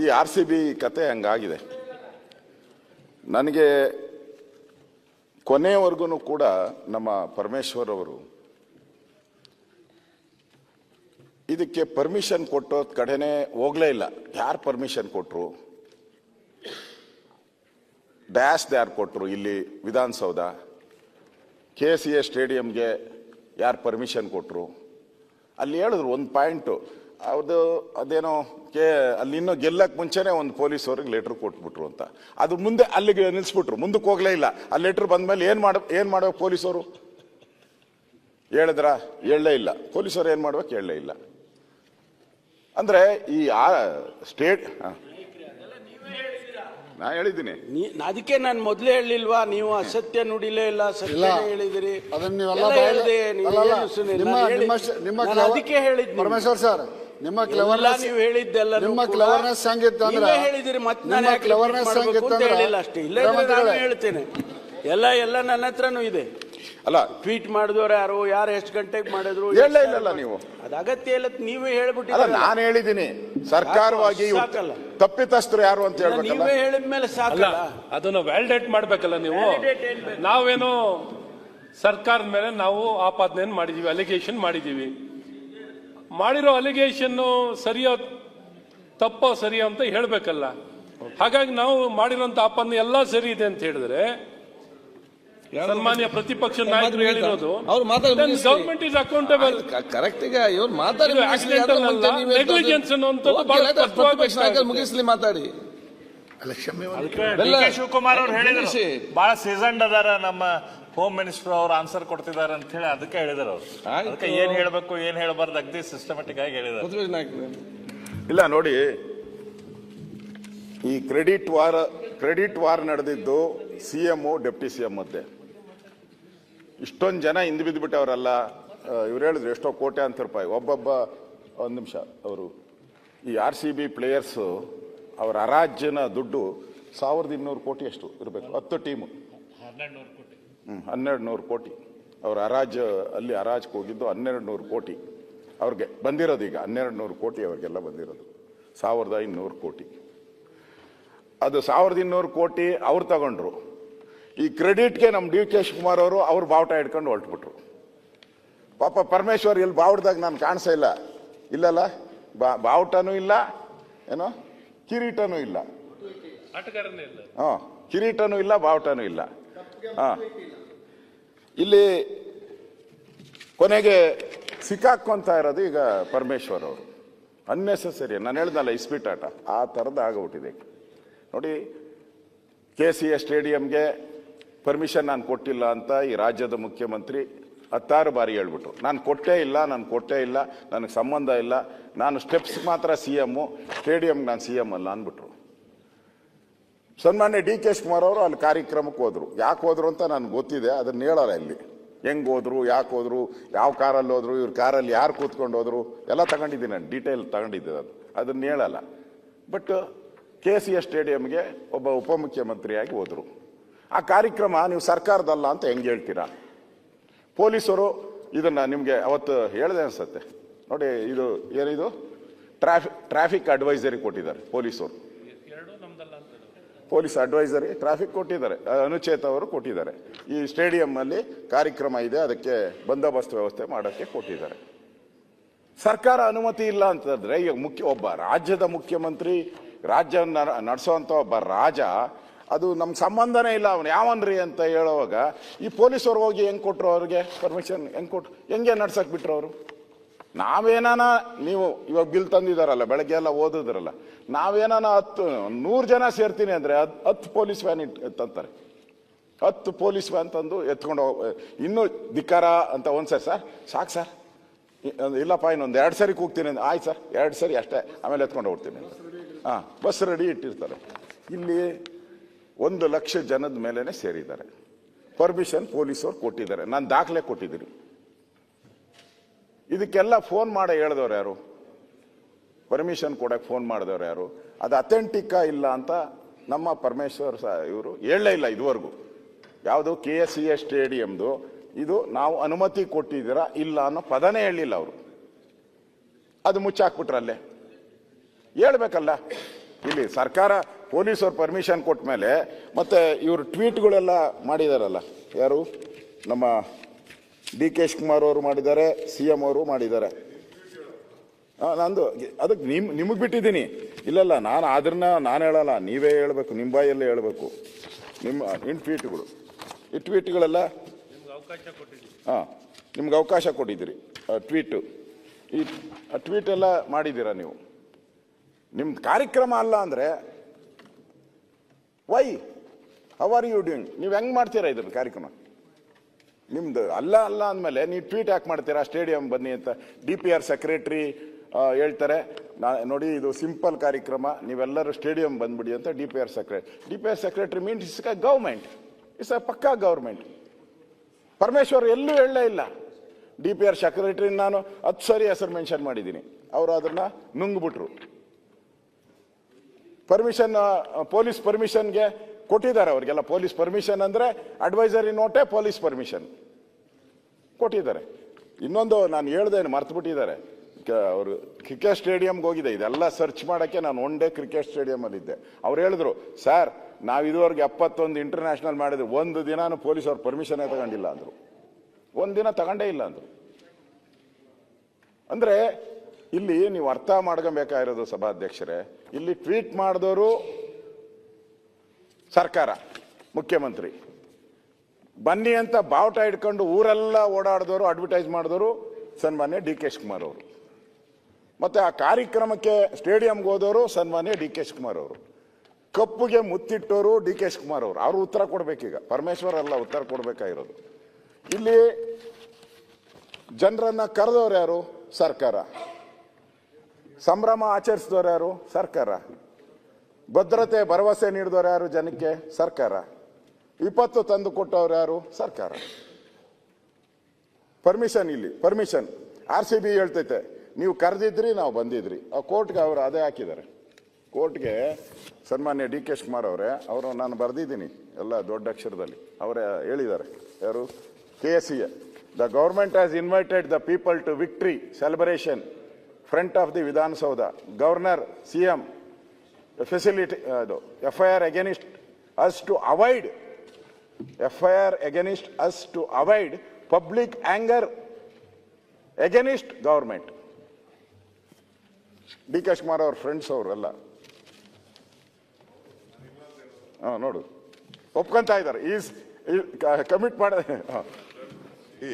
ಈ R C B ಕತೆ ಹಂಗಾಗಿದೆ. ನನಗೆ ಕೊನೆಯವರೆಗೂ ಕೂಡ ನಮ್ಮ ಪರಮೇಶ್ವರ್ ಅವರು ಇದಕ್ಕೆ ಪರ್ಮಿಷನ್ ಕೊಟ್ಟೋದ್ ಕಡೆನೆ ಹೋಗ್ಲೇ ಇಲ್ಲ. ಯಾರು ಪರ್ಮಿಷನ್ ಕೊಟ್ಟರು ಡ್ಯಾಶ್ ಯಾರು ಕೊಟ್ಟರು ಇಲ್ಲಿ ವಿಧಾನಸೌಧ? ಕೆ ಸಿ ಎ ಸ್ಟೇಡಿಯಂಗೆ ಯಾರು ಪರ್ಮಿಷನ್ ಕೊಟ್ಟರು ಅಲ್ಲಿ ಹೇಳಿದ್ರು ಒಂದು ಪಾಯಿಂಟು ಅವ್ರದ್ದು ಅದೇನೋ ಕೆ ಅಲ್ಲಿ ಇನ್ನೂ ಗೆಲ್ಲಕ್ಕೆ ಮುಂಚೆನೇ ಒಂದು ಪೊಲೀಸ್ ಅವ್ರಿಗೆ ಲೆಟ್ರ್ ಕೊಟ್ಬಿಟ್ರು ಅಂತ. ಅದು ಮುಂದೆ ಅಲ್ಲಿಗೆ ನಿಲ್ಲಿಸ್ಬಿಟ್ರು ಮುಂದಕ್ಕೆ ಹೋಗಲೇ ಇಲ್ಲ. ಆ ಲೆಟ್ರ್ ಬಂದ್ಮೇಲೆ ಏನು ಮಾಡ ಏನು ಮಾಡಬೇಕು ಪೊಲೀಸವರು ಹೇಳಿದ್ರ? ಹೇಳಲೇ ಇಲ್ಲ. ಪೊಲೀಸವ್ರು ಏನು ಮಾಡ್ಬೇಕು ಹೇಳಲೇ ಇಲ್ಲ. ಅಂದರೆ ಈ ಆ ಸ್ಟೇಟ್ ಹ. ನಾ ಹೇಳಿದ್ದೀನಿ. ನೀ ಅದಕ್ಕೆ ನಾನು ಮೊದಲೇ ಹೇಳಿಲ್ವಾ? ನೀವು ಅಸತ್ಯ ನುಡಿಲೇ ಇಲ್ಲ. ಸತ್ಯ ಹೇಳಿದಿರಿ. ಅದನ್ನ ನೀವೆಲ್ಲ ಅದಕ್ಕೆ ಹೇಳಿದ್ನಿ ಪರಮೇಶ್ವರ್ ಸರ್ ನಿಮ್ಮ ಕ್ಲವರ್ನೆಸ್ ನೀವು ಹೇಳಿದ್ದೆಲ್ಲ ನಿಮ್ಮ ಕ್ಲವರ್ನೆಸ್ ಸಂಗೀತ ಅಂದ್ರೆ ಹೇಳಿದಿರಿ ಮತ್ತೆ ನಾನು ನಿಮ್ಮ ಕ್ಲವರ್ನೆಸ್ ಸಂಗೀತ ಅಂತ ಹೇಳಿಲ್ಲ ಅಷ್ಟೇ. ಇಲ್ಲ ನಾನು ಹೇಳ್ತೇನೆ. ಎಲ್ಲ ಎಲ್ಲ ನನ್ನ ಹತ್ರನೂ ಇದೆ. ಅಲ್ಲ ಟ್ವೀಟ್ ಮಾಡಿದವರು ಯಾರು ಯಾರು ಎಷ್ಟು ಗಂಟೆಗೆ ಮಾಡಿದ್ರು ಹೇಳಲೇ ಇಲ್ಲಲ್ಲ ನೀವು. ಅದು ಅಗತ್ಯ ಇಲ್ಲ ನೀವೇ ಹೇಳ್ಬಿಟ್ಟಿಲ್ಲ ನಾನು ಹೇಳಿದ್ದೀನಿ. ಸರ್ಕಾರವಾಗಿ. ತಪ್ಪಿತಸ್ಥರು ಯಾರು ಅಂತ ಹೇಳ್ಬೇಕಲ್ಲ? ನೀವೇ ಹೇಳಿದ್ಮೇಲೆ ಮೇಲೆ ಸಾಕಲ್ಲ. ಅದನ್ನ ವ್ಯಾಲಿಡೇಟ್ ಮಾಡ್ಬೇಕಲ್ಲ ನೀವು? ನಾವೇನೋ ಸರ್ಕಾರದ ಮೇಲೆ ನಾವು ಆಪಾದನೆ ಮಾಡಿದೀವಿ ಅಲಿಗೇಷನ್ ಮಾಡಿದೀವಿ ಮಾಡಿರೋ ಅಲಿಗೇಷನ್ನು ಸರಿಯೋ ತಪ್ಪೋ ಸರಿಯೋ ಅಂತ ಹೇಳಬೇಕಲ್ಲ. ಹಾಗಾಗಿ ನಾವು ಮಾಡಿರೋಂಥ ಆಪನ್ನು ಎಲ್ಲ ಸರಿ ಇದೆ ಅಂತ ಹೇಳಿದ್ರೆ ಸನ್ಮಾನ್ಯ ಪ್ರತಿಪಕ್ಷ ನಾಯಕರು ಹೇಳಿರೋದು ಅವ್ರು ಮಾತಾಡಿ ಮುಗಿಸ್ಲಿ. ಗವರ್ಮೆಂಟ್ ಇಸ್ ಅಕೌಂಟಬಲ್ ಕರೆಕ್ಟ್ ಈಗ ಇವ್ರು ಮಾತಾಡಿ ನೆಗ್ಲಿಜೆನ್ಸ್ ಮುಗಿಸ್ಲಿ, ಅನ್ನುವಂಥದ್ದು ಬಹಳ let us D K Shivakumar ಅವ್ರು ಹೇಳಿದ್ರು. ಬಹಳ ಸೀಸನ್ಡ್ ಅದಾರ ನಮ್ಮ ಹೋಮ್ ಮಿನಿಸ್ಟರ್ ಅವ್ರು ಆನ್ಸರ್ ಕೊಡ್ತಿದ್ದಾರೆ ಅಂತ ಹೇಳಿ ಅದಕ್ಕೆ ಹೇಳಿದಾರ ಅವ್ರು. ಆಯ್ತು. ಅದಕ್ಕೆ ಏನ್ ಹೇಳ್ಬೇಕು ಏನ್ ಹೇಳ್ಬಾರ್ದು ಅಗ್ದಿ ಸಿಸ್ಟಮೆಟಿಕ್ ಆಗಿ ಹೇಳಿದಾರೆ. ಇಲ್ಲ ನೋಡಿ ಈ ಕ್ರೆಡಿಟ್ ವಾರ್ ಕ್ರೆಡಿಟ್ ವಾರ್ ನಡೆದಿದ್ದು C M deputy C M ಮಧ್ಯೆ ಇಷ್ಟೊಂದು ಜನ ಹಿಂದೆ ಬಿದ್ದುಬಿಟ್ಟವರಲ್ಲ ಇವ್ರು ಹೇಳಿದ್ರು ಎಷ್ಟೋ ಕೋಟ್ಯಾಂತರ ರೂಪಾಯಿ. ಒಬ್ಬೊಬ್ಬ ಒಂದು ನಿಮಿಷ ಅವರು ಈ ಆರ್ ಸಿ ಬಿ ಪ್ಲೇಯರ್ಸು ಅವರ ಅರಾಜ್ಯನ ದುಡ್ಡು ಸಾವಿರದ ಇನ್ನೂರು ಕೋಟಿ ಅಷ್ಟು ಇರಬೇಕು ಹತ್ತು ಟೀಮು. ಹ್ಞೂ ಹನ್ನೆರಡು ನೂರು ಕೋಟಿ. ಅವ್ರ ಹರಾಜು ಅಲ್ಲಿ ಅರಾಜ್ಗೆ ಹೋಗಿದ್ದು ಹನ್ನೆರಡು ನೂರು ಕೋಟಿ ಅವ್ರಿಗೆ. ಬಂದಿರೋದು ಈಗ ಹನ್ನೆರಡು ನೂರು ಕೋಟಿ ಅವ್ರಿಗೆಲ್ಲ ಬಂದಿರೋದು. ಸಾವಿರದ ಇನ್ನೂರು ಕೋಟಿ. ಅದು ಸಾವಿರದ ಇನ್ನೂರು ಕೋಟಿ ಅವ್ರು ತಗೊಂಡ್ರು. ಈ ಕ್ರೆಡಿಟ್ಗೆ ನಮ್ಮ ಡಿ ಕೆ ಶಿವಕುಮಾರ್ ಅವರು ಅವ್ರು ಬಾವುಟ ಇಟ್ಕೊಂಡು ಹೊರಟ್ಬಿಟ್ರು. ಪಾಪ ಪರಮೇಶ್ವರ್ ಇಲ್ಲಿ ಬಾವುಟದಾಗ ನಾನು ಕಾಣಿಸೇ ಇಲ್ಲ. ಇಲ್ಲಲ್ಲ ಬಾ ಬಾವುಟನೂ ಇಲ್ಲ ಏನೋ ಕಿರೀಟನೂ ಇಲ್ಲ. ಹಾಂ ಕಿರೀಟನೂ ಇಲ್ಲ ಬಾವುಟನೂ ಇಲ್ಲ. ಹಾಂ. ಇಲ್ಲಿ ಕೊನೆಗೆ ಸಿಕ್ಕಾಕೊಂತ ಇರೋದು ಈಗ ಪರಮೇಶ್ವರ್ ಅವರು. ಅನ್ನೆಸೆಸರಿ ನಾನು ಹೇಳ್ದಲ್ಲ ಇಸ್ಪೀಟ್ ಆಟ. ಆ ಥರದ್ದು ಆಗೋಗ್ಬಿಟ್ಟಿದೆ ನೋಡಿ ಕೆ ಸಿ ಎ ಸ್ಟೇಡಿಯಂಗೆ ಪರ್ಮಿಷನ್ ನಾನು ಕೊಟ್ಟಿಲ್ಲ ಅಂತ ಈ ರಾಜ್ಯದ ಮುಖ್ಯಮಂತ್ರಿ ಹತ್ತಾರು ಬಾರಿ ಹೇಳ್ಬಿಟ್ರು. ನಾನು ಕೊಟ್ಟೇ ಇಲ್ಲ, ನಾನು ಕೊಟ್ಟೇ ಇಲ್ಲ, ನನಗೆ ಸಂಬಂಧ ಇಲ್ಲ, ನಾನು ಸ್ಟೆಪ್ಸ್ ಮಾತ್ರ ಸಿ ಎಮ್ಮು ಸ್ಟೇಡಿಯಂಗೆ ನಾನು ಸಿ ಎಂ ಅಲ್ಲ ಅಂದ್ಬಿಟ್ರು. ಸನ್ಮಾನ್ಯ ಡಿ ಕೆ ಶಿವಕುಮಾರ್ ಅವರು ಅಲ್ಲಿ ಕಾರ್ಯಕ್ರಮಕ್ಕೆ ಹೋದರು. ಯಾಕೆ ಹೋದರು ಅಂತ ನನಗೆ ಗೊತ್ತಿದೆ, ಅದನ್ನ ಹೇಳಲ್ಲ ಇಲ್ಲಿ. ಹೆಂಗೆ ಹೋದ್ರು, ಯಾಕೆ ಹೋದ್ರು, ಯಾವ ಕಾರಲ್ಲಿ ಹೋದ್ರು, ಇವ್ರ ಕಾರಲ್ಲಿ ಯಾರು ಕೂತ್ಕೊಂಡು ಹೋದ್ರು, ಎಲ್ಲ ತಗೊಂಡಿದ್ದೀನಿ ನಾನು, ಡೀಟೇಲ್ ತಗೊಂಡಿದ್ದೆ ಅದು. ಅದನ್ನ ಹೇಳಲ್ಲ. ಬಟ್ ಕೆ ಸಿ ಎಸ್ ಸ್ಟೇಡಿಯಂಗೆ ಒಬ್ಬ ಉಪಮುಖ್ಯಮಂತ್ರಿಯಾಗಿ ಹೋದರು. ಆ ಕಾರ್ಯಕ್ರಮ ನೀವು ಸರ್ಕಾರದಲ್ಲ ಅಂತ ಹೆಂಗೆ ಹೇಳ್ತೀರಾ? ಪೊಲೀಸರು ಇದನ್ನ ನಿಮಗೆ ಅವತ್ತು ಹೇಳಿದೆ ಅನ್ಸುತ್ತೆ. ನೋಡಿ ಇದು ಏನಿದು? ಟ್ರಾಫಿಕ್ ಟ್ರಾಫಿಕ್ ಅಡ್ವೈಸರಿ ಕೊಟ್ಟಿದ್ದಾರೆ ಪೊಲೀಸರು. ಪೊಲೀಸ್ ಅಡ್ವೈಸರಿ ಟ್ರಾಫಿಕ್ ಕೊಟ್ಟಿದ್ದಾರೆ ಅನುಚೇತ ಅವರು ಕೊಟ್ಟಿದ್ದಾರೆ. ಈ ಸ್ಟೇಡಿಯಂನಲ್ಲಿ ಕಾರ್ಯಕ್ರಮ ಇದೆ ಅದಕ್ಕೆ ಬಂದೋಬಸ್ತ್ ವ್ಯವಸ್ಥೆ ಮಾಡೋಕ್ಕೆ ಕೊಟ್ಟಿದ್ದಾರೆ. ಸರ್ಕಾರ ಅನುಮತಿ ಇಲ್ಲ ಅಂತಂದ್ರೆ ಈಗ ಮುಖ್ಯ ಒಬ್ಬ ರಾಜ್ಯದ ಮುಖ್ಯಮಂತ್ರಿ ರಾಜ್ಯವನ್ನು ನಡೆಸುವಂಥ ಒಬ್ಬ ರಾಜ ಅದು ನಮ್ಮ ಸಂಬಂಧನೇ ಇಲ್ಲ ಅವನು. ಯಾವನ್ರಿ ಅಂತ ಹೇಳುವಾಗ, ಈ ಪೊಲೀಸರು ಹೋಗಿ ಹೆಂಗ್ ಕೊಟ್ಟರು ಅವ್ರಿಗೆ? ಪರ್ಮಿಷನ್ ಹೆಂಗೆ ಕೊಟ್ರು ಹೆಂಗೆ ನಡ್ಸಕ್ ಬಿಟ್ರು ಅವರು? ನಾವೇನಾನ, ನೀವು ಇವಾಗ ಬಿಲ್ ತಂದಿದಾರಲ್ಲ, ಬೆಳಗ್ಗೆ ಎಲ್ಲ ಓದಿದ್ರಲ್ಲ, ನಾವೇನಾನ ಹತ್ತು, ನೂರು ಜನ ಸೇರ್ತೀನಿ ಅಂದರೆ ಹತ್- ಹತ್ತು ಪೊಲೀಸ್ ವ್ಯಾನ್ ಇಟ್, ತಂತಾರೆ. ಹತ್ತು ಪೊಲೀಸ್ ವ್ಯಾನ್ ತಂದು ಎತ್ಕೊಂಡು ಹೋಗ, ಇನ್ನೂ ಧಿಕ್ಕಾರ ಅಂತ ಒಂದ್ಸರಿ ಸರ್ ಸಾಕು ಸರ್. ಇಲ್ಲಪ್ಪ, ಇನ್ನೊಂದು ಎರಡು ಸರಿ ಕೂಗ್ತೀನಿ ಅಂದ್ರೆ ಆಯ್ತು ಸರ್, ಎರಡು ಸರಿ ಅಷ್ಟೇ, ಆಮೇಲೆ ಎತ್ಕೊಂಡು ಹೋಗ್ತೀನಿ. ಹಾಂ, ಬಸ್ ರೆಡಿ ಇಟ್ಟಿರ್ತಾರೆ. ಇಲ್ಲಿ ಒಂದು ಲಕ್ಷ ಜನದ ಮೇಲೆ ಸೇರಿದ್ದಾರೆ. ಪರ್ಮಿಷನ್ ಪೊಲೀಸವ್ರು ಕೊಟ್ಟಿದ್ದಾರೆ. ನಾನು ದಾಖಲೆ ಕೊಟ್ಟಿದ್ದೀನಿ. ಇದಕ್ಕೆಲ್ಲ ಫೋನ್ ಮಾಡಿ ಹೇಳಿದವ್ರು ಯಾರು? ಪರ್ಮಿಷನ್ ಕೊಡೋಕ್ಕೆ ಫೋನ್ ಮಾಡಿದವ್ರು ಯಾರು? ಅದು ಅಥೆಂಟಿಕಾ ಇಲ್ಲ ಅಂತ ನಮ್ಮ ಪರಮೇಶ್ವರ್ ಸಹ ಇವರು ಹೇಳಲೇ ಇಲ್ಲ ಇದುವರೆಗೂ. ಯಾವುದು ಕೆ ಎಸ್ ಸಿ ಎ ಸ್ಟೇಡಿಯಮ್ದು ಇದು ನಾವು ಅನುಮತಿ ಕೊಟ್ಟಿದ್ದೀರಾ ಇಲ್ಲ ಅನ್ನೋ ಪದನೇ ಹೇಳಿಲ್ಲ ಅವರು. ಅದು ಮುಚ್ಚಾಕ್ಬಿಟ್ರಲ್ಲೇ ಹೇಳ್ಬೇಕಲ್ಲ. ಇಲ್ಲಿ ಸರ್ಕಾರ ಪೊಲೀಸರು ಪರ್ಮಿಷನ್ ಕೊಟ್ಟ ಮೇಲೆ ಮತ್ತೆ ಇವರು ಟ್ವೀಟ್ಗಳೆಲ್ಲ ಮಾಡಿದಾರಲ್ಲ ಯಾರು? ನಮ್ಮ ಡಿ ಕೆ ಶಿವಕುಮಾರ್ ಅವರು ಮಾಡಿದ್ದಾರೆ ಸಿ ಎಂ ಅವರು ಮಾಡಿದ್ದಾರೆ. ಆ, ನಂದು ಅದಕ್ಕೆ ನಿಮ್ ನಿಮಗೆ ಬಿಟ್ಟಿದ್ದೀನಿ. ಇಲ್ಲಲ್ಲ ನಾನು ಅದನ್ನ ನಾನು ಹೇಳಲ್ಲ ನೀವೇ ಹೇಳಬೇಕು ನಿಮ್ಮ ಬಾಯಲ್ಲೇ ಹೇಳಬೇಕು. ನಿಮ್ಮ ನಿಮ್ಮ ಟ್ವೀಟ್ಗಳು ಈ ಟ್ವೀಟ್ಗಳೆಲ್ಲ ಹಾಂ ನಿಮ್ಗೆ ಅವಕಾಶ ಕೊಟ್ಟಿದ್ದೀರಿ ಟ್ವೀಟು ಈ ಟ್ವೀಟ್ ಎಲ್ಲ ಮಾಡಿದ್ದೀರಾ ನೀವು? ನಿಮ್ಮ ಕಾರ್ಯಕ್ರಮ ಅಲ್ಲ ಅಂದರೆ why how are you doing ನೀವು ಹೆಂಗೆ ಮಾಡ್ತೀರಾ ಇದ್ರ ಕಾರ್ಯಕ್ರಮ? ನಿಮ್ದು ಅಲ್ಲ ಅಲ್ಲ ಅಂದಮೇಲೆ ನೀವು ಟ್ವೀಟ್ ಯಾಕೆ ಮಾಡ್ತೀರಾ? ಸ್ಟೇಡಿಯಂ ಬನ್ನಿ ಅಂತ ಡಿ ಪಿ ಆರ್ ಸೆಕ್ರೆಟ್ರಿ ಹೇಳ್ತಾರೆ. ನಾ, ನೋಡಿ, ಇದು ಸಿಂಪಲ್ ಕಾರ್ಯಕ್ರಮ. ನೀವೆಲ್ಲರೂ ಸ್ಟೇಡಿಯಂ ಬಂದ್ಬಿಡಿ ಅಂತ D P R secretary D P R secretary means is a government is a pukka government Parameshwar ಎಲ್ಲೂ ಹೇಳಲೇ ಇಲ್ಲ. ಡಿ ಪಿ ಆರ್ ಸೆಕ್ರೆಟ್ರಿ ನಾನು ಹತ್ತು ಸರಿ ಹೆಸರು ಮೆನ್ಷನ್ ಮಾಡಿದ್ದೀನಿ. ಅವರು ಅದನ್ನು ನುಂಗ್ಬಿಟ್ರು. ಪರ್ಮಿಷನ್ ಪೊಲೀಸ್ ಪರ್ಮಿಷನ್ಗೆ ಕೊಟ್ಟಿದ್ದಾರೆ ಅವರಿಗೆಲ್ಲ. ಪೊಲೀಸ್ ಪರ್ಮಿಷನ್ ಅಂದರೆ ಅಡ್ವೈಸರಿ ನೋಟೇ ಪೊಲೀಸ್ ಪರ್ಮಿಷನ್ ಕೊಟ್ಟಿದ್ದಾರೆ. ಇನ್ನೊಂದು ನಾನು ಹೇಳ್ದೆ ಮರ್ತು ಬಿಟ್ಟಿದ್ದಾರೆ ಅವರು ಕ್ರಿಕೆಟ್ ಸ್ಟೇಡಿಯಂಗೆ ಹೋಗಿದೆ. ಇದೆಲ್ಲ ಸರ್ಚ್ ಮಾಡೋಕ್ಕೆ ನಾನು ಒನ್ ಡೇ ಕ್ರಿಕೆಟ್ ಸ್ಟೇಡಿಯಮಲ್ಲಿದ್ದೆ ಅವ್ರು ಹೇಳಿದ್ರು ಸರ್ ನಾವು ಇದುವರೆಗೆ ಎಪ್ಪತ್ತೊಂದು ಇಂಟರ್ನ್ಯಾಷನಲ್ ಮಾಡಿದ್ವಿ. ಒಂದು ದಿನಾನು ಪೊಲೀಸ್ ಅವ್ರ ಪರ್ಮಿಷನೇ ತಗೊಂಡಿಲ್ಲ ಅಂದರು. ಒಂದು ದಿನ ತಗೊಂಡೇ ಇಲ್ಲ ಅಂದರು. ಅಂದ್ರೆ ಇಲ್ಲಿ ನೀವು ಅರ್ಥ ಮಾಡ್ಕೊಬೇಕಾಗಿರೋದು ಸಭಾಧ್ಯಕ್ಷರೇ, ಇಲ್ಲಿ ಟ್ವೀಟ್ ಮಾಡಿದವರು ಸರ್ಕಾರ, ಮುಖ್ಯಮಂತ್ರಿ. ಬನ್ನಿ ಅಂತ ಬಾವುಟ ಇಟ್ಕೊಂಡು ಊರೆಲ್ಲ ಓಡಾಡಿದವರು ಅಡ್ವರ್ಟೈಸ್ ಮಾಡಿದವರು ಸನ್ಮಾನ್ಯ ಡಿ ಕೆ ಶಿವಕುಮಾರ್ ಅವರು. ಮತ್ತು ಆ ಕಾರ್ಯಕ್ರಮಕ್ಕೆ ಸ್ಟೇಡಿಯಂಗೆ ಹೋದವರು ಸನ್ಮಾನ್ಯ ಡಿ ಕೆ ಶಿವಕುಮಾರ್ ಅವರು. ಕಪ್ಪುಗೆ ಮುತ್ತಿಟ್ಟವರು ಡಿ ಕೆ ಶಿವಕುಮಾರ್ ಅವರು. ಅವರು ಉತ್ತರ ಕೊಡಬೇಕೀಗ. ಪರಮೇಶ್ವರ್ ಅಲ್ಲ ಉತ್ತರ ಕೊಡಬೇಕಾಗಿರೋದು. ಇಲ್ಲಿ ಜನರನ್ನು ಕರೆದವ್ರು ಯಾರು? ಸರ್ಕಾರ. ಸಂಭ್ರಮ ಆಚರಿಸಿದವರು ಯಾರು? ಸರ್ಕಾರ. ಭದ್ರತೆ, ಭರವಸೆ ನೀಡಿದವರು ಯಾರು ಜನಕ್ಕೆ? ಸರ್ಕಾರ. ವಿಪತ್ತು ತಂದು ಕೊಟ್ಟವ್ರು ಯಾರು? ಸರ್ಕಾರ. ಪರ್ಮಿಷನ್ ಇಲ್ಲಿ ಪರ್ಮಿಷನ್ ಆರ್ ಸಿ ಬಿ ಹೇಳ್ತೈತೆ, ನೀವು ಕರೆದಿದ್ರಿ, ನಾವು ಬಂದಿದ್ರಿ. ಆ ಕೋರ್ಟ್ಗೆ ಅವರು ಅದೇ ಹಾಕಿದ್ದಾರೆ. ಕೋರ್ಟ್ಗೆ ಸನ್ಮಾನ್ಯ ಡಿ ಕೆ ಕುಮಾರ್ ಅವರೇ, ಅವರು ನಾನು ಬರೆದಿದ್ದೀನಿ ಎಲ್ಲ ದೊಡ್ಡ ಅಕ್ಷರದಲ್ಲಿ. ಅವರೇ ಹೇಳಿದ್ದಾರೆ. ಯಾರು? K S C the government has invited the people to victory celebration front of the Vidhana Soudha governor C M facility ಅದು F I R against us to avoid F I R against us to avoid public anger against government D K Shivakumar ಅವ್ರ friends ಅವರೆಲ್ಲ ಹಾಂ, ನೋಡು. ಒಪ್ಕೊಂತ ಇದ್ದಾರೆ. Is commit ಮಾಡ ಈ